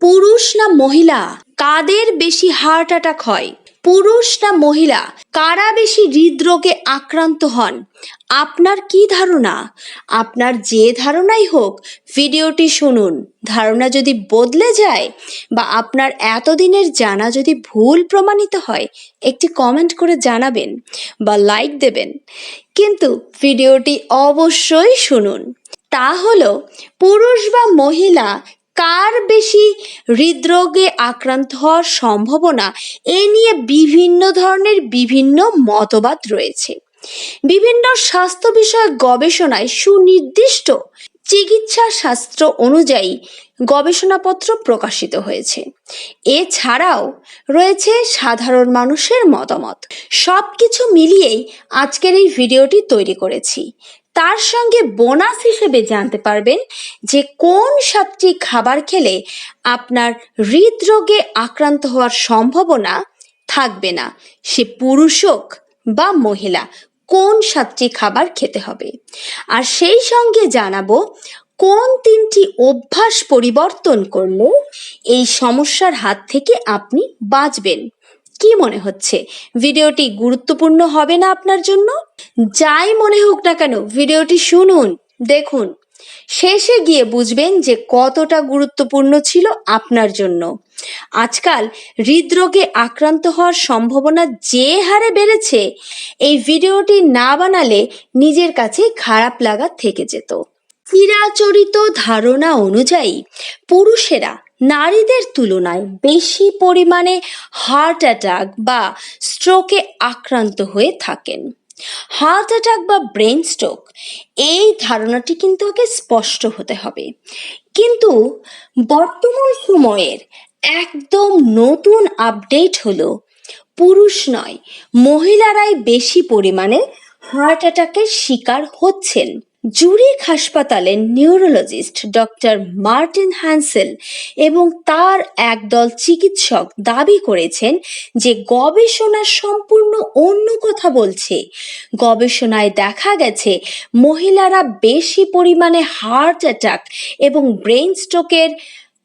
পুরুষ না মহিলা? কাদের বেশি হার্ট অ্যাটাক হয়? পুরুষ না মহিলা? কারা বেশি হৃদরোগে আক্রান্ত হন? আপনার কি ধারণা? আপনার যে ধারণাই হোক, ভিডিওটি শুনুন। ধারণা যদি বদলে যায় বা আপনার এতদিনের জানা যদি ভুল প্রমাণিত হয়, একটি কমেন্ট করে জানাবেন বা লাইক দেবেন। কিন্তু ভিডিওটি অবশ্যই শুনুন। তা হলো, পুরুষ বা মহিলা কার বেশি হৃদরোগে আক্রান্ত হওয়ার সম্ভাবনা? এ নিয়ে বিভিন্ন ধরনের বিভিন্ন মতবাদ রয়েছে। বিভিন্ন স্বাস্থ্য বিষয়ক গবেষণায় সুনির্দিষ্ট চিকিৎসা শাস্ত্র অনুযায়ী গবেষণাপত্র প্রকাশিত হয়েছে। এছাড়াও রয়েছে সাধারণ মানুষের মতামত। সব কিছু মিলিয়েই আজকের এই ভিডিওটি তৈরি করেছি। তার সঙ্গে বোনাস হিসেবে জানতে পারবেন যে কোন সাতটি খাবার খেলে আপনার হৃদরোগে আক্রান্ত হওয়ার সম্ভাবনা থাকবে না। সে পুরুষ হোক বা মহিলা, কোন সাতটি খাবার খেতে হবে? আর সেই সঙ্গে জানাব, কোন তিনটি অভ্যাস পরিবর্তন করলে এই সমস্যার হাত থেকে আপনি বাঁচবেন? কি মনে হচ্ছে? ভিডিওটি গুরুত্বপূর্ণ হবে না আপনার জন্য? যাই মনে হোক না কেন, ভিডিওটি শুনুন, দেখুন। শেষে গিয়ে বুঝবেন যে কতটা গুরুত্বপূর্ণ ছিল আপনার জন্য। আজকাল হৃদরোগে আক্রান্ত হওয়ার সম্ভাবনা যে হারে বেড়েছে, এই ভিডিওটি না বানালে নিজের কাছে খারাপ লাগা থেকে যেত। চিরাচরিত ধারণা অনুযায়ী পুরুষেরা নারীদের তুলনায় বেশি পরিমাণে হার্ট অ্যাটাক বা স্ট্রোকে আক্রান্ত হয়ে থাকেন। হার্ট অ্যাটাক বা ব্রেন স্ট্রোক এই ধারণাটি কিন্তু আগে স্পষ্ট হতে হবে। কিন্তু বর্তমান সময়ের একদম নতুন আপডেট হলো, পুরুষ নয়, মহিলারাই বেশি পরিমাণে হার্ট অ্যাটাকের শিকার হচ্ছেন। জুরিক হাসপাতালের নিউরোলজিস্ট ডক্টর মার্টিন হ্যান্সেল এবং তার একদল চিকিৎসক দাবি করেছেন যে গবেষণা সম্পূর্ণ অন্য কথা বলছে। গবেষণায় দেখা গেছে, মহিলারা বেশি পরিমাণে হার্ট অ্যাটাক এবং ব্রেন স্ট্রোকের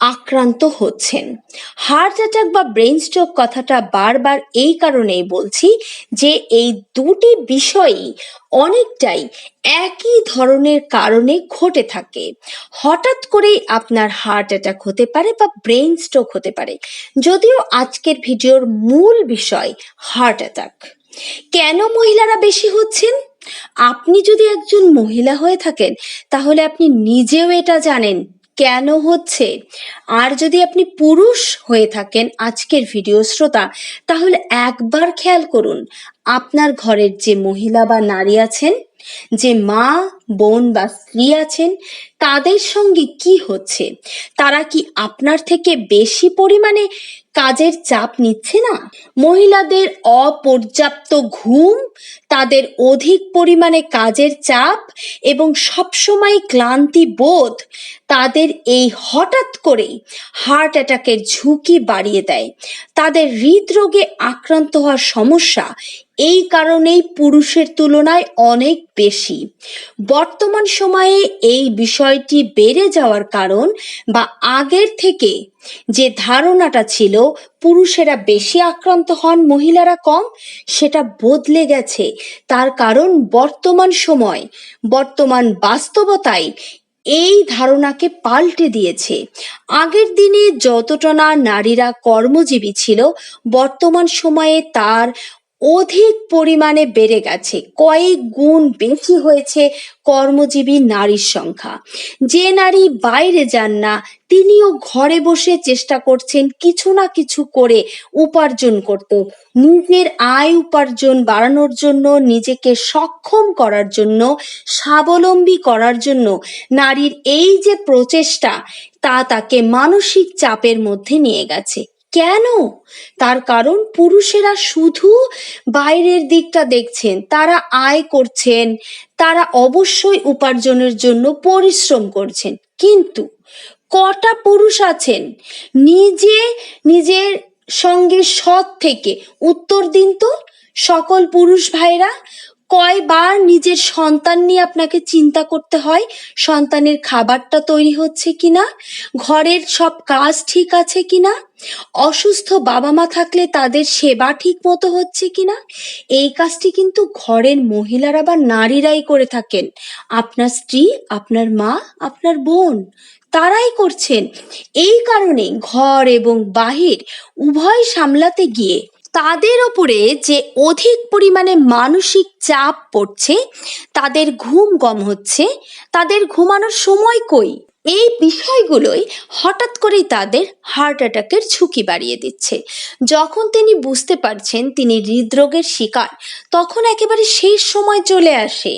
আক্রান্ত হচ্ছেন। হার্ট অ্যাটাক বা ব্রেন স্ট্রোক কথাটা বারবার এই কারণেই বলছি যে এই দুটি বিষয়ই অনেকটাই একই ধরনের কারণে ঘটে থাকে। হঠাৎ করেই আপনার হার্ট অ্যাটাক হতে পারে বা ব্রেন স্ট্রোক হতে পারে। যদিও আজকের ভিডিওর মূল বিষয় হার্ট অ্যাটাক। কেন মহিলারা বেশি হচ্ছেন? আপনি যদি একজন মহিলা হয়ে থাকেন, তাহলে আপনি নিজেও এটা জানেন কেন হচ্ছে? আর যদি আপনি পুরুষ হয়ে থাকেন, আজকের ভিডিও শ্রোতা, তাহলে একবার খেয়াল করুন, আপনার ঘরের যে মহিলা বা নারী আছেন যে মা, বোন বা স্ত্রী আছেন, তাদের সঙ্গে কি হচ্ছে? তারা কি আপনার থেকে বেশি পরিমাণে কাজের চাপ নিচ্ছে না? মহিলাদের অপর্যাপ্ত ঘুম, তাদের অধিক পরিমাণে কাজের চাপ এবং সবসময় ক্লান্তি বোধ, তাদের এই হঠাৎ করে হার্ট অ্যাটাকের ঝুঁকি বাড়িয়ে দেয়। তাদের হৃদরোগে আক্রান্ত হওয়ার সমস্যা এই কারণেই পুরুষের তুলনায় অনেক বেশি। বর্তমান সময়ে এই বিষয়টি বেড়ে যাওয়ার কারণ বা আগের থেকে যে ধারণাটা ছিল, পুরুষেরা বেশি আক্রান্ত হন, মহিলারা কম, সেটা বদলে গেছে। তার কারণ বর্তমান সময়, বর্তমান বাস্তবতায় এই ধারণাকে পাল্টে দিয়েছে। আগের দিনে যতটা না নারীরা কর্মজীবী ছিল, বর্তমান সময়ে তার অধিক পরিমাণে বেড়ে গেছে। কয়েক গুণ বেশি হয়েছে কর্মজীবী নারীর সংখ্যা। যে নারী বাইরে যান না, তিনিও ঘরে বসে চেষ্টা করছেন কিছু না কিছু করে উপার্জন করতে। নিজের আয় উপার্জন বাড়ানোর জন্য, নিজেকে সক্ষম করার জন্য, স্বাবলম্বী করার জন্য নারীর এই যে প্রচেষ্টা, তা তাকে মানসিক চাপের মধ্যে নিয়ে গেছে। কেন? তার কারণ পুরুষেরা শুধু বাইরের দিকটা দেখছেন, তারা আয় করছেন, তারা অবশ্যই উপার্জনের জন্য পরিশ্রম করছেন। কিন্তু কটা পুরুষ আছেন? নিজে, নিজের সঙ্গে সৎ থেকে। উত্তর দিন তো, সকল পুরুষ ভাইরা। কয়বার নিজের সন্তান নিয়ে আপনাকে চিন্তা করতে হয়, সন্তানের খাবারটা তৈরি হচ্ছে কিনা? ঘরের সব কাজ ঠিক আছে কিনা? অসুস্থ বাবা মা থাকলে তাদের সেবা ঠিক মতো হচ্ছে কিনা? এই কাজটি কিন্তু ঘরের মহিলারা বা নারীরাই করে থাকেন। আপনার স্ত্রী, আপনার মা, আপনার বোন, তারাই করছেন। এই কারণে ঘর এবং বাহির উভয় সামলাতে গিয়ে তাদের ওপরে যে অধিক পরিমাণে মানসিক চাপ পড়ছে, তাদের ঘুম কম হচ্ছে। তাদের ঘুমানোর সময় কই? এই বিষয়গুলোই হঠাৎ করেই তাদের হার্ট অ্যাটাকের ঝুঁকি বাড়িয়ে দিচ্ছে। যখন তিনি বুঝতে পারছেন তিনি হৃদরোগের শিকার, তখন একেবারে শেষ সময় চলে আসে।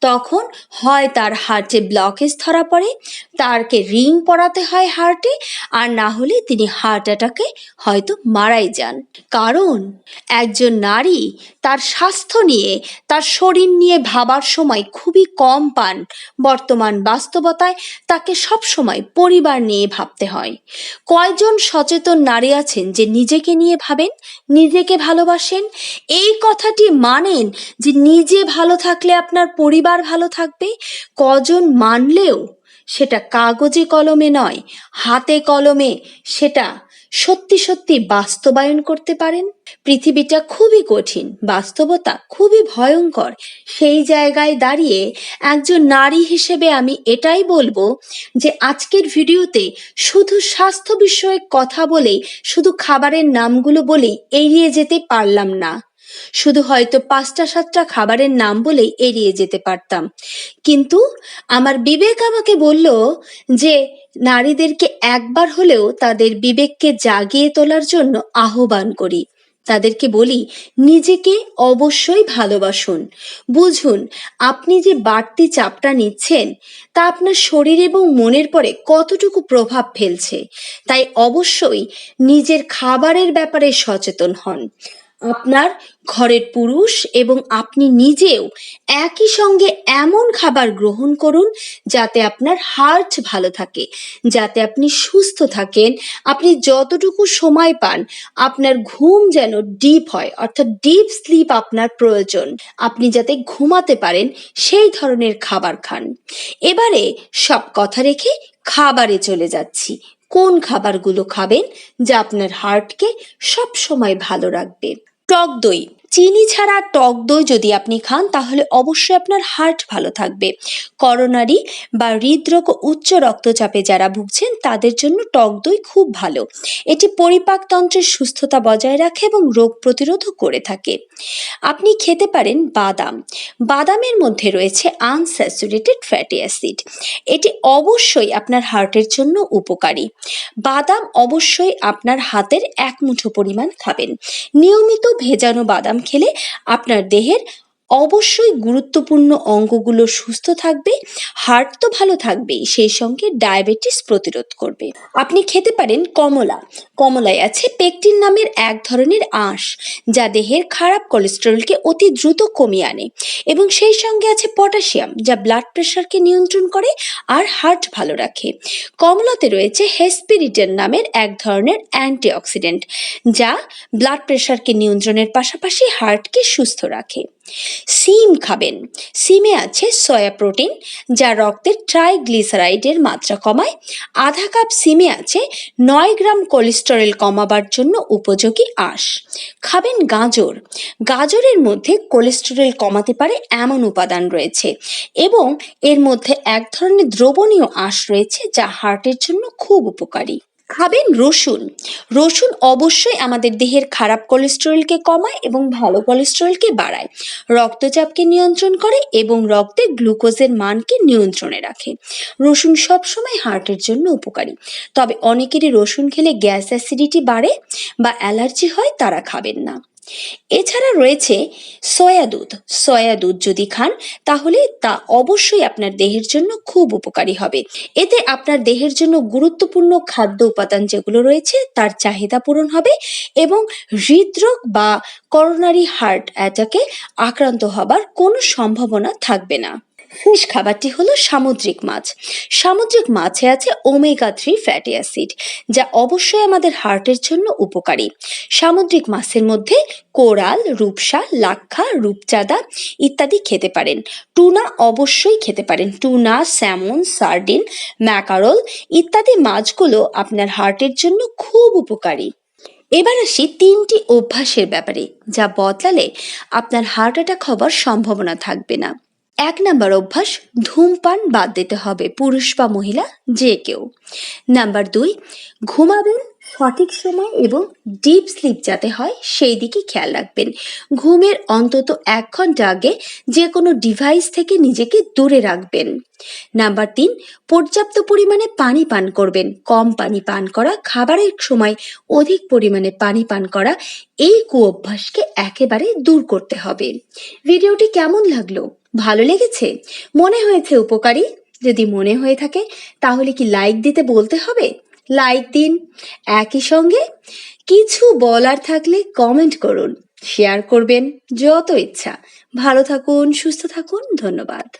তখন হয় তার হার্টে ব্লকেজ ধরা পড়ে, তারকে রিং পরাতে হয় হার্টে আর না হলে তিনি হার্ট অ্যাটাকে হয়তো মারাই যান। কারণ একজন নারী তার স্বাস্থ্য নিয়ে, তার শরীর নিয়ে ভাবার সময় খুবই কম পান। বর্তমান বাস্তবতায় তাকে সব সময় পরিবার নিয়ে ভাবতে হয়। কয়জন সচেতন নারী আছেন যে নিজেকে নিয়ে ভাবেন, নিজেকে ভালোবাসেন? এই কথাটি মানেন যে নিজে ভালো থাকলে আপনার পরিবার ভালো থাকবে, কজন মানলেও সেটা কাগজে কলমে নয়, হাতে কলমে সেটা সত্যি সত্যি বাস্তবায়ন করতে পারেন। পৃথিবীটা খুবই কঠিন, বাস্তবতা খুবই ভয়ঙ্কর। সেই জায়গায় দাঁড়িয়ে একজন নারী হিসেবে আমি এটাই বলব যে আজকের ভিডিওতে শুধু স্বাস্থ্য বিষয়ক কথা বলেই, শুধু খাবারের নামগুলো বলেই এড়িয়ে যেতে পারলাম না। শুধু হয়তো পাঁচটা, সাতটা খাবারের নাম বলেই এড়িয়ে যেতে পারতাম। কিন্তু আমার বিবেক আমাকে বলল যে নারীদেরকে একবার হলেও তাদের বিবেককে জাগিয়ে তোলার জন্য আহ্বান করি। তাদেরকে বলি, নিজেকে অবশ্যই ভালোবাসুন। বুঝুন, আপনি যে বাড়তি চাপটা নিচ্ছেন, তা আপনার শরীর এবং মনের পরে কতটুকু প্রভাব ফেলছে। তাই অবশ্যই নিজের খাবারের ব্যাপারে সচেতন হন। আপনার ঘরের পুরুষ এবং আপনি নিজেও একই সঙ্গে এমন খাবার গ্রহণ করুন যাতে আপনার হার্ট ভালো থাকে, যাতে আপনি সুস্থ থাকেন, আপনি যতটুকু সময় পান, আপনার ঘুম যেন ডিপ হয়, অর্থাৎ ডিপ স্লিপ আপনার প্রয়োজন, আপনি যাতে ঘুমাতে পারেন, সেই ধরনের খাবার খান। এবারে সব কথা রেখে খাবারে চলে যাচ্ছি। কোন খাবারগুলো খাবেন, যা আপনার হার্টকে সব সময় ভালো রাখবে? টক দই। চিনি ছাড়া টক দই যদি আপনি খান, তাহলে অবশ্যই আপনার হার্ট ভালো থাকবে। করোনারি বা হৃদরোগ উচ্চ রক্তচাপে যারা ভুগছেন, তাদের জন্য টক দই খুব ভালো। এটি পরিপাকতন্ত্রের সুস্থতা বজায় রাখে এবং রোগ প্রতিরোধও করে থাকে। আপনি খেতে পারেন বাদাম। বাদামের মধ্যে রয়েছে আনস্যাচুরেটেড ফ্যাটি অ্যাসিড। এটি অবশ্যই আপনার হার্টের জন্য উপকারী। বাদাম অবশ্যই আপনার হাতের এক মুঠো পরিমাণ খাবেন। নিয়মিত ভেজানো বাদাম খেলে আপনার দেহের অবশ্যই গুরুত্বপূর্ণ অঙ্গগুলো সুস্থ থাকবে হার্ট তো ভালো থাকবেই সেই সঙ্গে ডায়াবেটিস প্রতিরোধ করবে। আপনি খেতে পারেন কমলা। কমলায় আছে পেকটিন নামের এক ধরনের আঁশ, যা দেহের খারাপ কোলেস্টেরলকে অতি দ্রুত কমিয়ে আনে এবং সেই সঙ্গে আছে পটাশিয়াম যা ব্লাড প্রেশারকে নিয়ন্ত্রণ করে আর হার্ট ভালো রাখে। কমলাতে রয়েছে হেসপিরিটেন নামের এক ধরনের অ্যান্টিঅক্সিডেন্ট যা ব্লাড প্রেশারকে নিয়ন্ত্রণের পাশাপাশি হার্টকে সুস্থ রাখে। সিম খাবেন। সিমে আছে সয়া প্রোটিন, যা রক্তের ট্রাইগ্লিসারাইডের মাত্রা কমায়। আধা কাপ সিমে আছে নয় গ্রাম কোলেস্টেরল কমাবার জন্য উপযোগী আঁশ। খাবেন গাজর। গাজরের মধ্যে কোলেস্টেরল কমাতে পারে এমন উপাদান রয়েছে এবং এর মধ্যে এক ধরনের দ্রবণীয় আঁশ রয়েছে যা হার্টের জন্য খুব উপকারী। খাবেন রসুন। রসুন অবশ্যই আমাদের দেহের খারাপ কোলেস্টেরলকে কমায় এবং ভালো কোলেস্টেরলকে বাড়ায়। রক্তচাপকে নিয়ন্ত্রণ করে এবং রক্তে গ্লুকোজের মানকে নিয়ন্ত্রণে রাখে। রসুন সবসময় হার্টের জন্য উপকারী। তবে অনেকেরই রসুন খেলে গ্যাস অ্যাসিডিটি বাড়ে বা অ্যালার্জি হয়, তারা খাবেন না। এছাড়া রয়েছে সয়া দুধ। সয়া দুধ যদি খান, তাহলে তা অবশ্যই আপনার দেহের জন্য খুব উপকারী হবে। এতে আপনার দেহের জন্য গুরুত্বপূর্ণ খাদ্য উপাদান যেগুলো রয়েছে, তার চাহিদা পূরণ হবে এবং হৃদরোগ বা করোনারি হার্ট অ্যাটাকে আক্রান্ত হবার কোনো সম্ভাবনা থাকবে না। ফিশ খাবারটি হলো সামুদ্রিক মাছ। সামুদ্রিক মাছে আছে ওমেগা থ্রি ফ্যাটি অ্যাসিড যা অবশ্যই আমাদের হার্টের জন্য উপকারী। সামুদ্রিক মাছের মধ্যে কোরাল, রূপসা, লাক্ষা, রূপচাঁদা ইত্যাদি খেতে পারেন। টুনা অবশ্যই খেতে পারেন। টুনা, স্যামন, সার্ডিন, ম্যাকারল ইত্যাদি মাছগুলো আপনার হার্টের জন্য খুব উপকারী। এবার আসি তিনটি অভ্যাসের ব্যাপারে, যা বদলালে আপনার হার্ট অ্যাটাক হবার সম্ভাবনা থাকবে না। এক নাম্বার অভ্যাস, ধূমপান বাদ দিতে হবে, পুরুষ বা মহিলা, যে কেউ। নাম্বার দুই, ঘুমাবেন সঠিক সময় এবং ডিপ স্লিপ যাতে হয়, সেই দিকে খেয়াল রাখবেন। ঘুমের অন্তত এক ঘণ্টা আগে যে কোনো ডিভাইস থেকে নিজেকে দূরে রাখবেন। নাম্বার তিন, পর্যাপ্ত পরিমাণে পানি পান করবেন। কম পানি পান করা, খাবারের সময় অধিক পরিমাণে পানি পান করা, এই কুঅভ্যাসকে একেবারে দূর করতে হবে। ভিডিওটি কেমন লাগল? ভালো লেগেছে? মনে হয়েছে উপকারী? যদি মনে হয়ে থাকে, তাহলে কি লাইক দিতে বলতে হবে? লাইক দিন। একই সঙ্গে কিছু বলার থাকলে কমেন্ট করুন। শেয়ার করবেন যত ইচ্ছা। ভালো থাকুন, সুস্থ থাকুন। ধন্যবাদ।